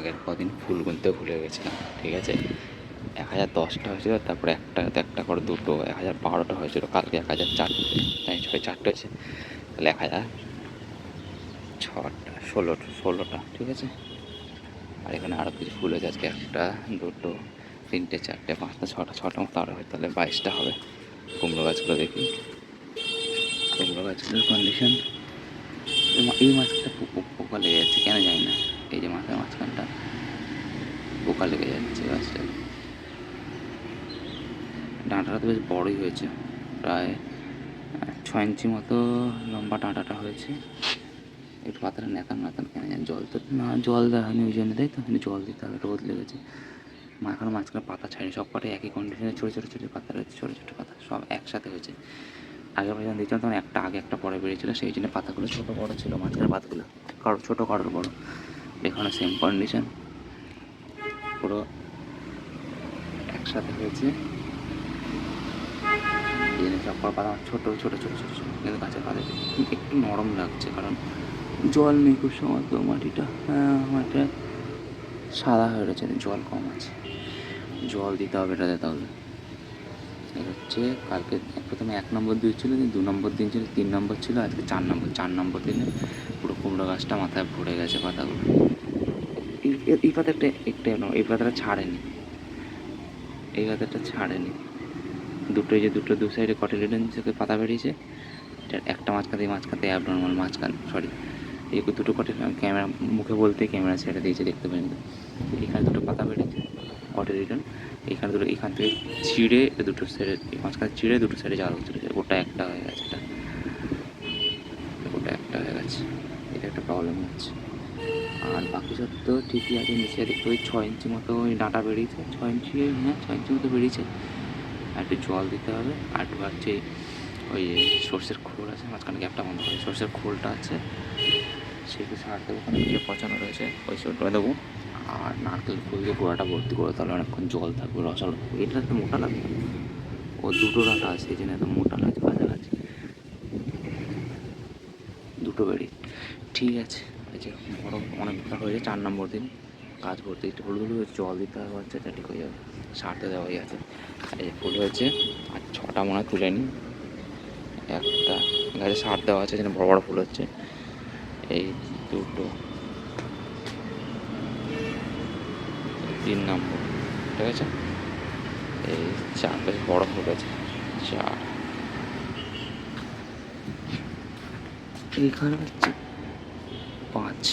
আগের কদিন ফুল গুনতে ভুলে গেছিলাম, ঠিক আছে? এক হাজার দশটা হয়েছিল, তারপরে একটা একটা করে দুটো, এক হাজার বারোটা হয়েছিল, কালকে এক হাজার চারটে তাই ছয়, চারটে হয়েছে। তাহলে এক হাজার ছটা ষোলোটা ষোলোটা, ঠিক আছে? আর এখানে আরও কিছু ফুল আছে আজকে একটা, দুটো, তিনটে, চারটে, পাঁচটা, ছটা ছটা মতো আরও হয়, তাহলে বাইশটা হবে। কুমড়ো গাছগুলো দেখি। কুমড়ো গাছগুলোর কন্ডিশন এই মাছটা পোকা লেগে যাচ্ছে, কেন জানি না। এই যে মাথার মাঝখানটা পোকা লেগে যাচ্ছে গাছটা। ডাঁটাটা তো বেশ বড়ই হয়েছে, প্রায় ছ ইঞ্চি মতো লম্বা ডাঁটাটা হয়েছে। একটু পাতাটা নেতান নেতান কেন জল তো, না, জল দেওয়া হয়নি ওই জন্য, তাই তো জল দিতে হবে রোদ লেগেছে মা, এখনও মাঝখানে পাতা ছাড়ি সব কটাই একই কন্ডিশনে ছোটো ছোটো ছোটো পাতা রয়েছে, ছোটো ছোটো পাতা, সব একসাথে হয়েছে। আগে যখন দিয়েছিলাম তখন একটা আগে একটা পরে বেরিয়েছিল, সেই জন্য পাতাগুলো ছোটো বড়ো ছিল, মাঝখানে পাতাগুলো কারও ছোটো কারোর বড়ো। এখানে সেম কন্ডিশন পুরো একসাথে হয়েছে। কটা পাতা ছোটো ছোটো ছোটো ছোটো ছোটো, কিন্তু গাছের পাতা একটু নরম লাগছে, কারণ জল নেই খুব সময় তো মাটিটা। হ্যাঁ মাটিটা সাদা হয়ে রয়েছে জল কম আছে। জল দিতে হবে এটাতে তাহলে এটা হচ্ছে কালকে প্রথমে এক নম্বর দিয়েছিল দিয়ে দু নম্বর দিন ছিল, তিন নম্বর ছিল, আজকে চার নম্বর চার নম্বর দিনে পুরো কুমড়ো গাছটা মাথায় ভরে গেছে পাতাগুলো। এই- পাতাটা একটা ন- এই পাতাটা ছাড়েনি। এই পাতাটা ছাড়েনি। দুটো যে দুটো দু সাইডে কটিলিডেন থেকে পাতা বেরিয়েছে, এটার একটা মাঝখানে মাঝখানে অ্যাবনর্মাল মাঝখান সরি এই দুটো কটে ক্যামেরা মুখে বলতে ক্যামেরা ছেড়ে দিয়েছে, দেখতে পারেন এখানে দুটো পাতা বেরিয়েছে কটে রিটার্ন এখানে দুটো, এখান থেকে এ দুটো সাইডে মাঝখানে ছিঁড়ে দুটো সাইডে জাল চলে যায় ওটা একটা হয়ে গেছে, এটা। ওটা একটা হয়ে গেছে। এটা একটা প্রবলেম হচ্ছে। আর বাকি সব তো ঠিকই আছে, নিচে দেখতে ওই ছয় ইঞ্চি মতো ওই ডাঁটা বেরিয়েছে। ছয় ইঞ্চি হ্যাঁ ছয় ইঞ্চি মতো বেরিয়েছে। আর একটু জল দিতে হবে। আর একটু হচ্ছে ওই সর্ষের খোল আছে, মাঝখানে গ্যাপটা বন্ধ করে, সর্ষের খোলটা আছে, সেগুলো সার দেবো ওখানে দিয়ে পচানো রয়েছে, ওই সরটা দেবো। আর নারকেল ফুল দিয়ে গোড়াটা ভর্তি করে তাহলে অনেকক্ষণ জল থাকবে, রসালো। থাকবে এটা একটু মোটা লাগবে ও দুটো ডাটা আছে, এই জন্য এত মোটা লাগছে কাছাকাছি দুটো বেরি ঠিক আছে। এই যে বড় অনেকটা হয়েছে চার নম্বর দিন। কাজ করতে একটু হলুদ হলুদ, জল দিতে হবে বাচ্চাটা ঠিক হয়ে যাবে, সারতে দেওয়াই আছে। এই ফুল হয়েছে, আর ছটা মনে হয় তুলে নিই একটা গাছে সার দেওয়া আছে যেখানে বড় বড় ফুল হচ্ছে। এই দুটো। তিন নম্বর, ঠিক আছে? এই চার, বেশ বড় ফুল আছে চার। এইখানে হচ্ছে পাঁচ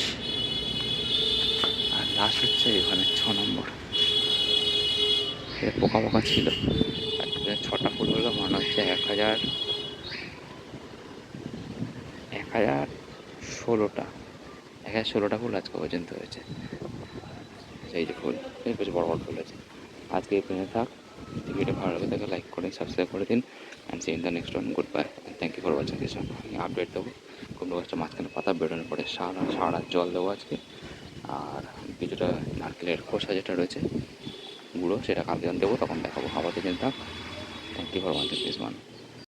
আর লাস্ট হচ্ছে এখানে ছ নম্বর। পোকা পোকা ছিল। ছটা ফুল হলো, মনে হচ্ছে এক হাজার এক হাজার ষোলোটা। এক হাজার ষোলোটা ফুল আজকে পর্যন্ত হয়েছে। সেই যে ফুল বেশ বড় বড় ফুল আছে। আজকে এই পর্যন্ত থাক। ভিডিও ভালো লাগে তাকে লাইক করে সাবস্ক্রাইব করে দিন and see in the next one goodbye thank you for watching this আমি আপডেট দেবো। কুমড়ো গাছটা মাঝখানে পাতা বেরোনোর পরে সারা সারা জল দেবো আজকে। আর কিছুটা নারকেলের খোসা যেটা রয়েছে, গুঁড়ো সেটা কালকে দেবো তখন দেখাবো। আবার দিন থাক thank you for watching this one